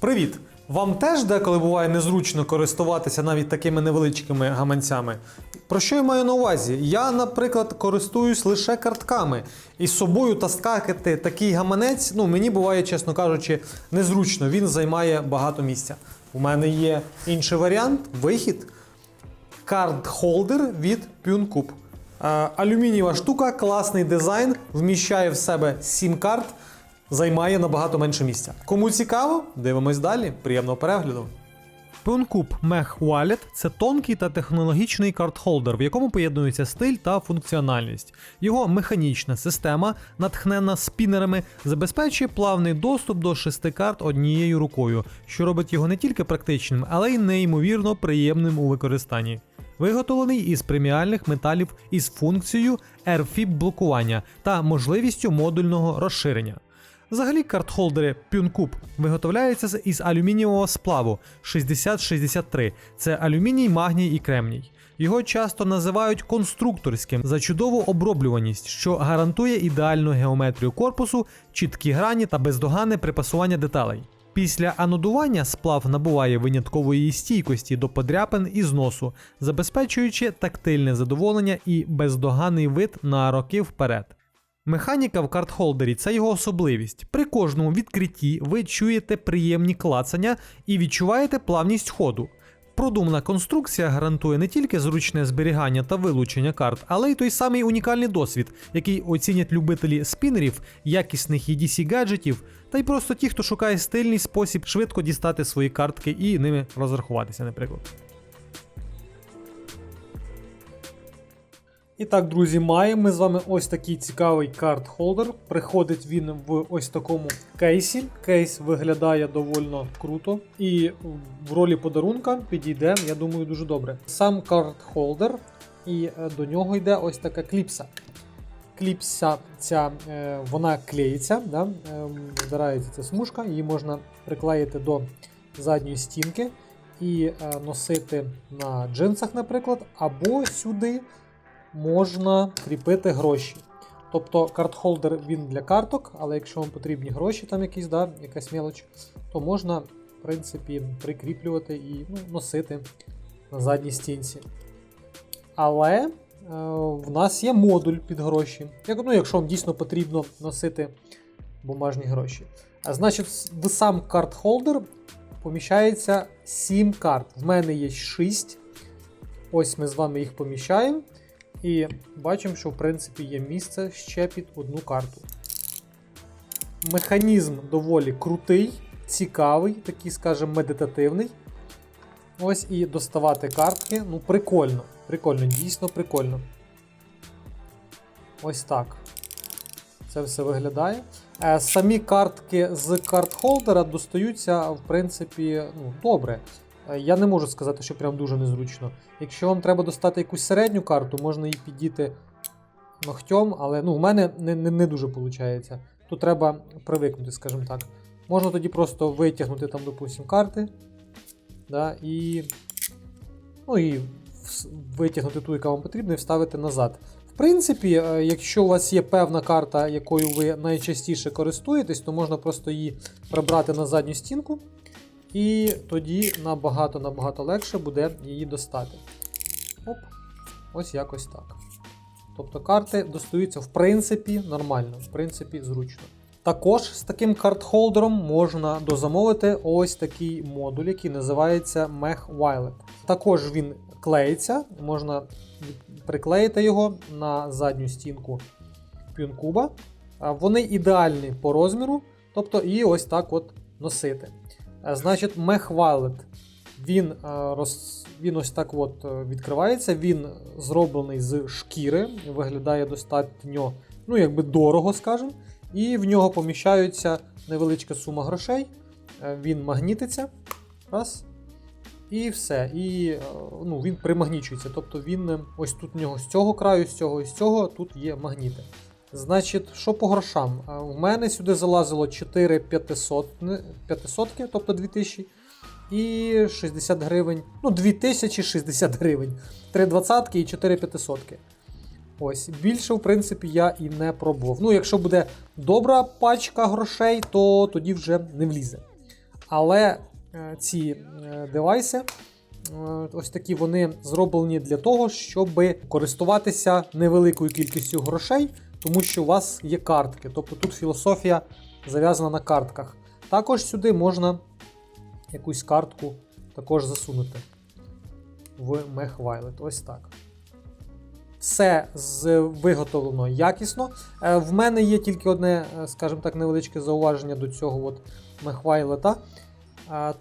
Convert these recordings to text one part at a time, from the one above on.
Привіт! Вам теж деколи буває незручно користуватися навіть такими невеличкими гаманцями? Про що я маю на увазі? Я, наприклад, користуюсь лише картками, і з собою таскати такий гаманець, ну мені буває, чесно кажучи, незручно. Він займає багато місця. У мене є інший варіант вихід. Карт-холдер від PuneCube. Е, Алюмінієва штука, класний дизайн, вміщає в себе 7 карт, займає набагато менше місця. Кому цікаво, дивимось далі. Приємного перегляду. PuneCube Mech Wallet – це тонкий та технологічний карт-холдер, в якому поєднується стиль та функціональність. Його механічна система, натхнена спінерами, забезпечує плавний доступ до шести карт однією рукою, що робить його не тільки практичним, але й неймовірно приємним у використанні. Виготовлений із преміальних металів із функцією RFIB блокування та можливістю модульного розширення. Взагалі картхолдери PuneCube виготовляються із алюмінієвого сплаву 6063. Це алюміній, магній і кремній. Його часто називають конструкторським за чудову оброблюваність, що гарантує ідеальну геометрію корпусу, чіткі грані та бездоганне припасування деталей. Після анодування сплав набуває виняткової стійкості до подряпин і зносу, забезпечуючи тактильне задоволення і бездоганний вид на роки вперед. Механіка в картхолдері це його особливість. При кожному відкритті ви чуєте приємні клацання і відчуваєте плавність ходу. Продумана конструкція гарантує не тільки зручне зберігання та вилучення карт, але й той самий унікальний досвід, який оцінять любителі спінерів, якісних EDC гаджетів, та й просто ті, хто шукає стильний спосіб швидко дістати свої картки і ними розрахуватися, наприклад. І так, друзі, маємо ми з вами ось такий цікавий карт-холдер. Приходить він в ось такому кейсі. Кейс виглядає довольно круто. І в ролі подарунка підійде, я думаю, дуже добре. Сам карт-холдер, і е, до нього йде ось така кліпса. Кліпса ця е, вона клеїться, да? е, збирається ця смужка, її можна приклеїти до задньої стінки і е, носити на джинсах, наприклад, або сюди можна кріпити гроші. Тобто картхолдер він для карток, але якщо вам потрібні гроші, там якісь, да, якась мелоч, то можна, в принципі, прикріплювати і ну, носити на задній стінці. Але е, в нас є модуль під гроші. Як, ну, якщо вам дійсно потрібно носити бумажні гроші. А значить, в сам карт-холдер поміщається 7 карт. В мене є 6. Ось ми з вами їх поміщаємо. І бачимо, що в принципі є місце ще під одну карту. Механізм доволі крутий, цікавий, такий, скажімо, медитативний. Ось і доставати картки. Ну, прикольно. Прикольно, дійсно прикольно. Ось так. Це все виглядає. Е, Самі картки з карт-холдера достаються, в принципі, ну, добре. Е, Я не можу сказати, що прям дуже незручно. Якщо вам треба достати якусь середню карту, можна її підійти ногтем, але ну, в мене не, не, не дуже виходить. Тут треба привикнути, скажімо так. Можна тоді просто витягнути там, допустим, карти. Да, і, ну, і витягнути ту, яка вам потрібна, і вставити назад. В принципі, е, якщо у вас є певна карта, якою ви найчастіше користуєтесь, то можна просто її прибрати на задню стінку. І тоді набагато-набагато легше буде її достати. Оп, ось якось так. Тобто карти достаються в принципі нормально, в принципі, зручно. Також з таким картхолдером можна дозамовити ось такий модуль, який називається Mech Violet. Також він клеїться, можна приклеїти його на задню стінку PuneCube. А Вони ідеальні по розміру, тобто і ось так от носити. Е, Значить, Violet, він, е, роз, він ось так от е, відкривається. Він зроблений з шкіри, виглядає достатньо, ну, якби дорого, скажімо. І в нього поміщаються невеличка сума грошей. Він магнітиться. Раз. І все. І ну, він примагнічується. Тобто він ось тут в нього з цього краю, з цього і з цього тут є магніти. Значить, що по грошам? У мене сюди залазило 4 500, 500 тобто 2000, і 60 гривень. Ну, 2060 гривень. 3 двадцятки і 4 500. Ось, більше, в принципі, я і не пробував. Ну, якщо буде добра пачка грошей, то тоді вже не влізе. Але е, ці е, девайси, е, ось такі вони зроблені для того, щоб користуватися невеликою кількістю грошей, тому що у вас є картки. Тобто тут філософія зав'язана на картках. Також сюди можна якусь картку також засунути в Mech Ось так. Все виготовлено якісно. Е, В мене є тільки одне, е, скажімо так, невеличке зауваження до цього от Мехвайлета.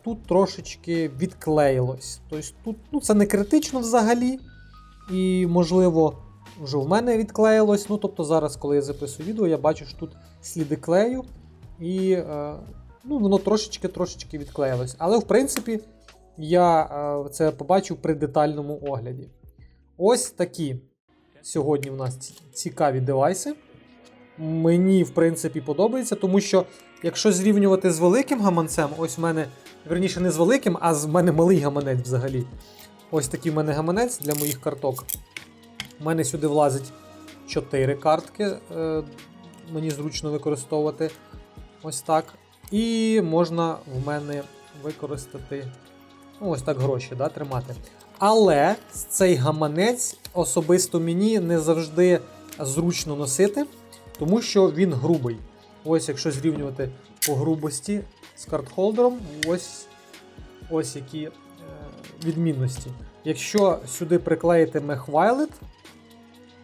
Тут трошечки відклеїлось. Тобто тут ну, це не критично взагалі. І, можливо, вже в мене відклеїлось. Ну, тобто зараз, коли я записую відео, я бачу, що тут сліди клею. І е, ну, воно трошечки-трошечки відклеїлось. Але, в принципі, я е, це побачив при детальному огляді. Ось такі сьогодні в нас цікаві девайси. Мені, в принципі, подобається, тому що якщо зрівнювати з великим гаманцем, ось в мене, верніше, не з великим, а з мене малий гаманець взагалі. Ось такий в мене гаманець для моїх карток. У мене сюди влазить 4 картки. Е, мені зручно використовувати. Ось так. І можна в мене використати ну, ось так гроші да, тримати. Але цей гаманець особисто мені не завжди зручно носити, тому що він грубий. Ось, якщо зрівнювати по грубості з картхолдером, ось, ось які е, відмінності. Якщо сюди приклеїти Mech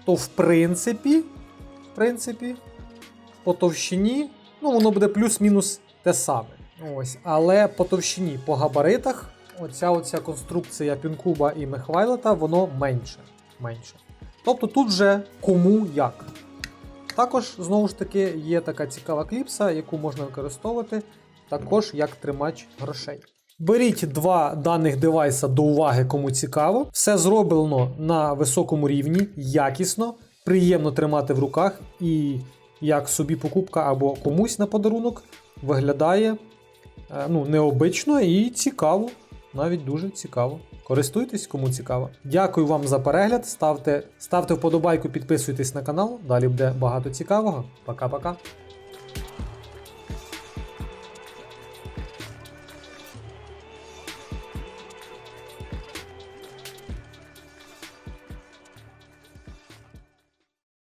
то в принципі, в принципі, по товщині, ну воно буде плюс-мінус те саме. Ось, але по товщині, по габаритах, оця оця конструкція Пінкуба і Мехвайлета, воно менше. менше. Тобто тут вже кому як. Також, знову ж таки, є така цікава кліпса, яку можна використовувати також як тримач грошей. Беріть два даних девайса до уваги, кому цікаво. Все зроблено на високому рівні, якісно, приємно тримати в руках і як собі покупка або комусь на подарунок виглядає е, ну, необично і цікаво. Навіть дуже цікаво. Користуйтесь, кому цікаво. Дякую вам за перегляд. Ставте, ставте вподобайку, підписуйтесь на канал. Далі буде багато цікавого. Пока-пока.